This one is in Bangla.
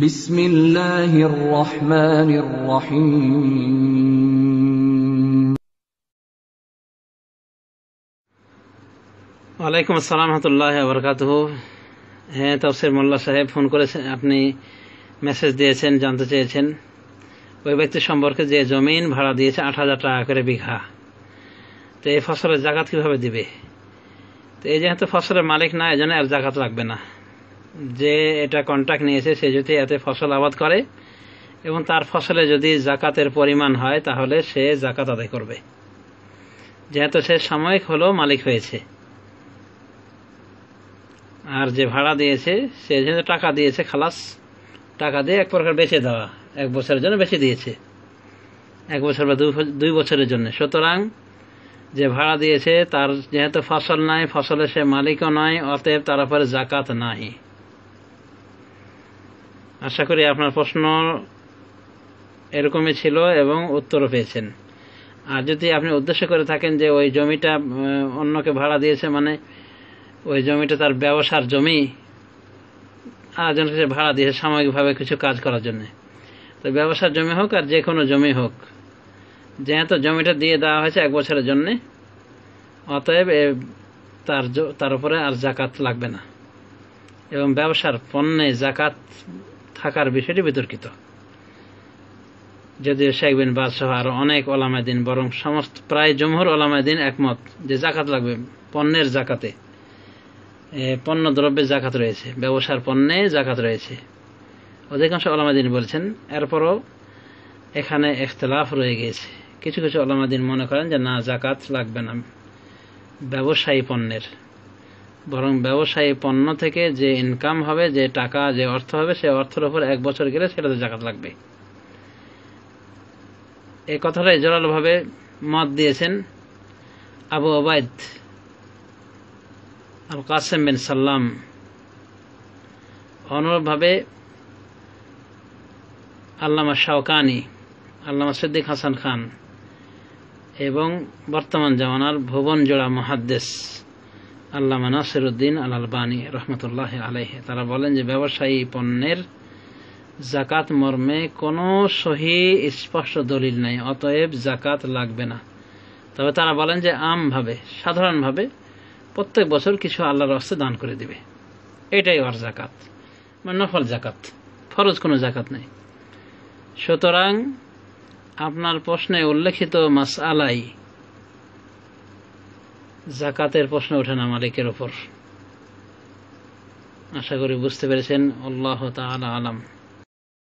বিসমিল্লাহির রহমানির রহিম। ওয়ালাইকুম আসসালাম রহমতুল্লাহ আবরকাত হ্যাঁ তফসির মোল্লা সাহেব ফোন করেছেন আপনি মেসেজ দিয়েছেন, জানতে চেয়েছেন। ওই ব্যক্তি সম্পর্কে যে জমিন ভাড়া দিয়েছে আট হাজার টাকা করে বিঘা। তো এই ফসলের জাকাত কীভাবে দিবে? তো এই যেহেতু ফসলের মালিক না, এজন্য আর জাকাত লাগবে না। যে এটা কন্ট্রাক্ট নিয়েছে, সে যদি এতে ফসল আবাদ করে এবং তার ফসলে যদি জাকাতের পরিমাণ হয়, তাহলে সে জাকাত আদায় করবে। যেহেতু সে সাময়িক হলেও মালিক হয়েছে। আর যে ভাড়া দিয়েছে, সে যেহেতু টাকা দিয়েছে, খালাস, টাকা দিয়ে এক প্রকার বেঁচে দেওয়া, এক বছরের জন্য বেশি দিয়েছে। এক বছর বা দুই বছরের জন্য। সুতরাং যে ভাড়া দিয়েছে, তার যেহেতু ফসল নাই ফসলের সে মালিকও নয়, অতএব তার উপরে জাকাত নাই। আশা করি আপনার প্রশ্ন এরকমই ছিল এবং উত্তরও পেয়েছেন। আর যদি আপনি উদ্দেশ্য করে থাকেন যে ওই জমিটা অন্যকে ভাড়া দিয়েছে মানে ওই জমিটা তার ব্যবসার জমি, আরেকজনকে সে ভাড়া দিয়েছে সাময়িকভাবে কিছু কাজ করার জন্য। তো ব্যবসার জমি হোক আর যে কোনো জমি হোক, যেহেতু জমিটা দিয়ে দেওয়া হয়েছে এক বছরের জন্যে, অতএব তার তার উপরে আর জাকাত লাগবে না। এবং ব্যবসার পণ্যে জাকাত থাকার বিষয়টি বিতর্কিত। যদিও শেখ বিন বাদশাহ আর অনেক ওলামাদিন বরং সমস্ত, প্রায় জমহর ওলামাদিন একমত যে জাকাত লাগবে পণ্যের জাকাতে পণ্য দ্রব্যের জাকাত রয়েছে, ব্যবসার পণ্যে জাকাত রয়েছে। অধিকাংশ ওলামাদিন বলছেন, এরপরও এখানে ইখতলাফ রয়ে গিয়েছে। কিছু কিছু ওলামাদিন মনে করেন যে, না জাকাত লাগবে না। ব্যবসায়ী পণ্যের। বরং ব্যবসায়ী পণ্য থেকে যে ইনকাম হবে, যে টাকা, যে অর্থ হবে, সে অর্থের উপর এক বছর গেলে সেটাতে জাকাত লাগবে। এই কথাটাই জোরালোভাবে মত দিয়েছেন আবু ওবায়দ আল কাসেম বিন সাল্লাম। অনুরূপভাবে আল্লামা শাওকানি, আল্লামা সিদ্দিক হাসান খান এবং বর্তমান জামানার ভুবন জোড়া মহাদ্দেশ আল্লামা নাসিরুদ্দিন আল আলবানী রহমতুল্লাহ আলাইহে, তারা বলেন যে ব্যবসায়ী পণ্যের জাকাত মর্মে কোনো সহি স্পষ্ট দলিল নাই, অতএব জাকাত লাগবে না। তবে তারা বলেন যে আমভাবে, সাধারণভাবে প্রত্যেক বছর কিছু আল্লাহর রাস্তে দান করে দিবে। এটাই ওর জাকাত মানে নফল জাকাত ফরজ কোনো জাকাত নেই। সুতরাং আপনার প্রশ্নে উল্লেখিত মাস আলাই জাকাতের প্রশ্ন ওঠে না মালিকের ওপর আশা করি বুঝতে পেরেছেন। আল্লাহ তালা আলাম।